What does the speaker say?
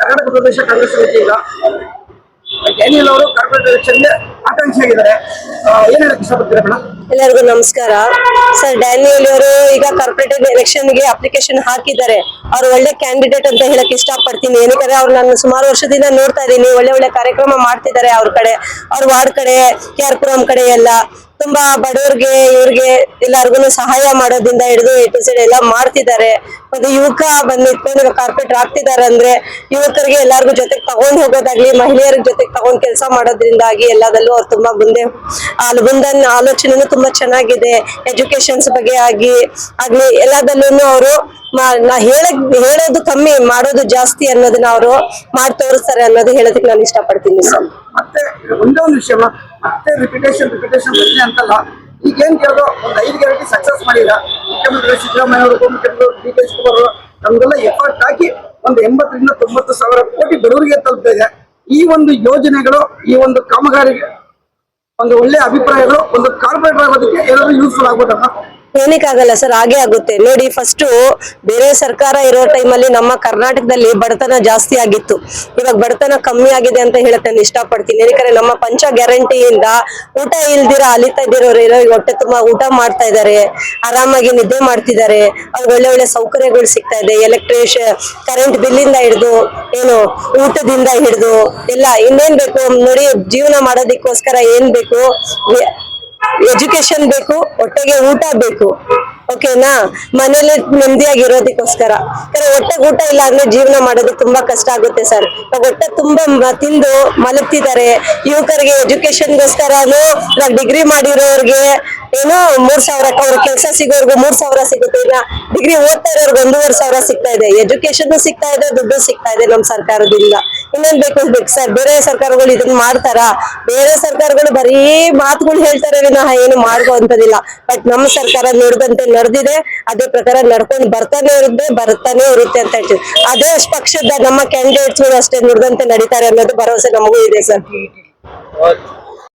ಕರ್ನಾಟಕ ಪ್ರದೇಶ ಕಾಂಗ್ರೆಸ್ ಈಗ. ಡ್ಯಾನಿಯಲ್ ಅವರು? ಕಾರ್ಪೊರೇಟ್ ಎಲೆಕ್ಷನ್ಗೆ ಆಕಾಂಕ್ಷಿಯಾಗಿದ್ದಾರೆ ಏನ್ ಹೇಳಕ್ ಇಷ್ಟಪಡ್ತೀರಾ ಮೇಡಮ್ ಎಲ್ಲರಿಗೂ ನಮಸ್ಕಾರ. ಸರ್ ಡ್ಯಾನಿಯಲ್ ಅವರು ಈಗ ಕಾರ್ಪೊರೇಟ್ ಎಲೆಕ್ಷನ್ಗೆ ಅಪ್ಲಿಕೇಶನ್ ಹಾಕಿದ್ದಾರೆ. ಅವ್ರು ಒಳ್ಳೆ ಕ್ಯಾಂಡಿಡೇಟ್ ಅಂತ ಹೇಳಕ್ ಇಷ್ಟಪಡ್ತೀನಿ. ಏನಕ್ಕೆ ಅವ್ರು ನಾನು ಸುಮಾರು ವರ್ಷದಿಂದ ನೋಡ್ತಾ ಇದ್ದೀನಿ. ಒಳ್ಳೆ ಒಳ್ಳೆ ಕಾರ್ಯಕ್ರಮ ಮಾಡ್ತಿದ್ದಾರೆ ಅವ್ರ ಕಡೆ. ಅವ್ರ ವಾರ್ಡ್ ಕಡೆ, ಕೆ ಆರ್ ಪುರಂ ಕಡೆ ಎಲ್ಲ ತುಂಬಾ ಬಡವ್ರಿಗೆ, ಇವ್ರಿಗೆ ಎಲ್ಲಾರ್ಗು ಸಹಾಯ ಮಾಡೋದ್ರಿಂದ ಹಿಡಿದು ಎ ಎಲ್ಲ ಮಾಡ್ತಿದ್ದಾರೆ. ಮತ್ತೆ ಯುವಕ ಬಂದ್ ನಿಂತ್ಕೊಂಡು ಕಾರ್ಪೆಟ್ ಆಗ್ತಿದ್ದಾರೆ ಅಂದ್ರೆ ಯುವಕರಿಗೆ ಎಲ್ಲಾರ್ಗು ಜೊತೆಗೆ ತಗೊಂಡ್ ಹೋಗೋದಾಗ್ಲಿ ಮಹಿಳೆಯರ ಜೊತೆಗೆ ತಗೊಂಡ್ ಕೆಲಸ ಮಾಡೋದ್ರಿಂದಾಗಿ ಎಲ್ಲದಲ್ಲೂ ಅವ್ರು ತುಂಬಾ ಮುಂದೆ ಅಲ್ಲಿ ಮುಂದನ್ ಆಲೋಚನೆನೂ ತುಂಬಾ ಚೆನ್ನಾಗಿದೆ. ಎಜುಕೇಶನ್ಸ್ ಬಗ್ಗೆ ಆಗಿ, ಆಗ್ಲಿ ಎಲ್ಲದಲ್ಲೂ ಅವರು ಹೇಳಕ್ ಹೇಳೋದು ಕಮ್ಮಿ, ಮಾಡೋದು ಜಾಸ್ತಿ ಅನ್ನೋದನ್ನ ಅವರು ಮಾಡಿ ತೋರಿಸ್ತಾರೆ ಅನ್ನೋದು ಹೇಳೋದಕ್ಕೆ ನಾನು ಇಷ್ಟಪಡ್ತೀನಿ ಸರ್. ಮತ್ತೆ ಒಂದೇ ಒಂದು ವಿಷಯ ಮತ್ತೆ ರಿಪಿಟೇಷನ್ ರಿಪಿಟೇಷನ್ ಪ್ರಶ್ನೆ ಅಂತಲ್ಲ ಈಗ ಏನ್ ಕೇಳೋದು ಒಂದು ಐದು ಗ್ಯಾರಂಟಿ ಸಕ್ಸಸ್ ಮಾಡಿಲ್ಲ. ಮುಖ್ಯಮಂತ್ರಿ ಸಿದ್ದರಾಮಯ್ಯ ಅವರು, ಡಿ ಕೆ ಶಿವಕುಮಾರ್ ಎಫರ್ಟ್ ಹಾಕಿ ಒಂದು ಎಂಬತ್ತರಿಂದ ತೊಂಬತ್ತು ಸಾವಿರ ಕೋಟಿ ಬಡವರಿಗೆ ತಲುಪಿದೆ ಈ ಒಂದು ಯೋಜನೆಗಳು, ಈ ಒಂದು ಕಾಮಗಾರಿಗೆ ಒಂದು ಒಳ್ಳೆ ಅಭಿಪ್ರಾಯಗಳು ಒಂದು ಕಾರ್ಪೊರೇಟ್ ಆಗೋದಕ್ಕೆ ಎಲ್ಲರೂ ಯೂಸ್ಫುಲ್ ಆಗ್ಬೋದಮ್ಮ ಏನಕ್ಕಾಗಲ್ಲ ಸರ್ ಹಾಗೆ ಆಗುತ್ತೆ. ನೋಡಿ ಫಸ್ಟ್ ಬೇರೆ ಸರ್ಕಾರ ಇರೋ ಟೈಮಲ್ಲಿ ನಮ್ಮ ಕರ್ನಾಟಕದಲ್ಲಿ ಬಡತನ ಜಾಸ್ತಿ ಆಗಿತ್ತು. ಇವಾಗ ಬಡತನ ಕಮ್ಮಿ ಆಗಿದೆ ಅಂತ ಹೇಳಕ್ ನಾನು ಇಷ್ಟಪಡ್ತೀನಿ. ಯಾಕಂದ್ರೆ ನಮ್ಮ ಪಂಚ ಗ್ಯಾರಂಟಿಯಿಂದ ಊಟ ಇಲ್ದಿರ, ಅಲಿತಾ ಇದ್ದಿರೋರು ಹೊಟ್ಟೆ ತುಂಬಾ ಊಟ ಮಾಡ್ತಾ ಇದಾರೆ ಆರಾಮಾಗಿ ನಿದ್ದೆ ಮಾಡ್ತಿದ್ದಾರೆ. ಅವ್ರಿಗೆ ಒಳ್ಳೆ ಒಳ್ಳೆ ಸೌಕರ್ಯಗಳು ಸಿಗ್ತಾ ಇದೆ. ಎಲೆಕ್ಟ್ರಿಷ್ ಕರೆಂಟ್ ಬಿಲ್ಲಿಂದ ಹಿಡಿದು, ಏನು, ಊಟದಿಂದ ಹಿಡಿದು, ಎಲ್ಲ ಇನ್ನೇನ್ ಬೇಕು? ನೋಡಿ, ಜೀವನ ಮಾಡೋದಿಕ್ಕೋಸ್ಕರ ಏನ್ ಬೇಕು? ಎಜುಕೇಶನ್ ಬೇಕು ಹೊಟ್ಟೆಗೆ ಊಟ ಬೇಕು. ಓಕೆನಾ ಮನೇಲಿ ನೆಮ್ಮದಿಯಾಗಿರೋದಕ್ಕೋಸ್ಕರ. ಯಾಕಂದ್ರೆ ಹೊಟ್ಟೆ ಊಟ ಇಲ್ಲ ಅಂದ್ರೆ ಜೀವನ ಮಾಡೋದು ತುಂಬಾ ಕಷ್ಟ ಆಗುತ್ತೆ ಸರ್. ಹೊಟ್ಟೆ ತುಂಬಾ ತಿಂದು ಮಲಗ್ತಿದ್ದಾರೆ. ಯುವಕರಿಗೆ ಎಜುಕೇಶನ್ಗೋಸ್ಕರನು ಡಿಗ್ರಿ ಮಾಡಿರೋರ್ಗೆ ಏನೋ ಮೂರ್ ಸಾವಿರ ಅವ್ರ ಕೆಲಸ ಸಿಗೋರ್ಗು ಮೂರ್ ಸಾವಿರ ಸಿಗುತ್ತೆ. ಇಲ್ಲ ಡಿಗ್ರಿ ಓದ್ತಾ ಇರೋರ್ಗೆ ಒಂದೂವರೆ ಸಾವಿರ ಸಿಗ್ತಾ ಇದೆ. ಎಜುಕೇಶನ್ ಸಿಗ್ತಾ ಇದೆ, ದುಡ್ಡು ಸಿಗ್ತಾ ಇದೆ ನಮ್ ಸರ್ಕಾರದಿಂದ. ಇನ್ನೇನ್ ಬೇಕು ಬೇಕು ಸರ್? ಬೇರೆ ಸರ್ಕಾರಗಳು ಇದನ್ನ ಮಾಡ್ತಾರಾ? ಬೇರೆ ಸರ್ಕಾರಗಳು ಬರೀ ಮಾತುಗಳು ಹೇಳ್ತಾರೆ ವಿನಃ ಏನು ಮಾಡುವಂತದಿಲ್ಲ ಬಟ್ ನಮ್ಮ ಸರ್ಕಾರ ನಡೆದಂತೆ ನಡೆದಿದೆ. ಅದೇ ಪ್ರಕಾರ ನಡ್ಕೊಂಡು ಬರ್ತಾನೆ ಇರುತ್ತೆ ಬರ್ತಾನೆ ಇರುತ್ತೆ ಅಂತ ಹೇಳ್ತೀವಿ. ಅದೇ ಪಕ್ಷದ ನಮ್ಮ ಕ್ಯಾಂಡಿಡೇಟ್ಸ್ ಅಷ್ಟೇ ನುಡಿದಂತೆ ನಡೀತಾರೆ ಅನ್ನೋದು ಭರವಸೆ ನಮಗೂ ಇದೆ ಸರ್.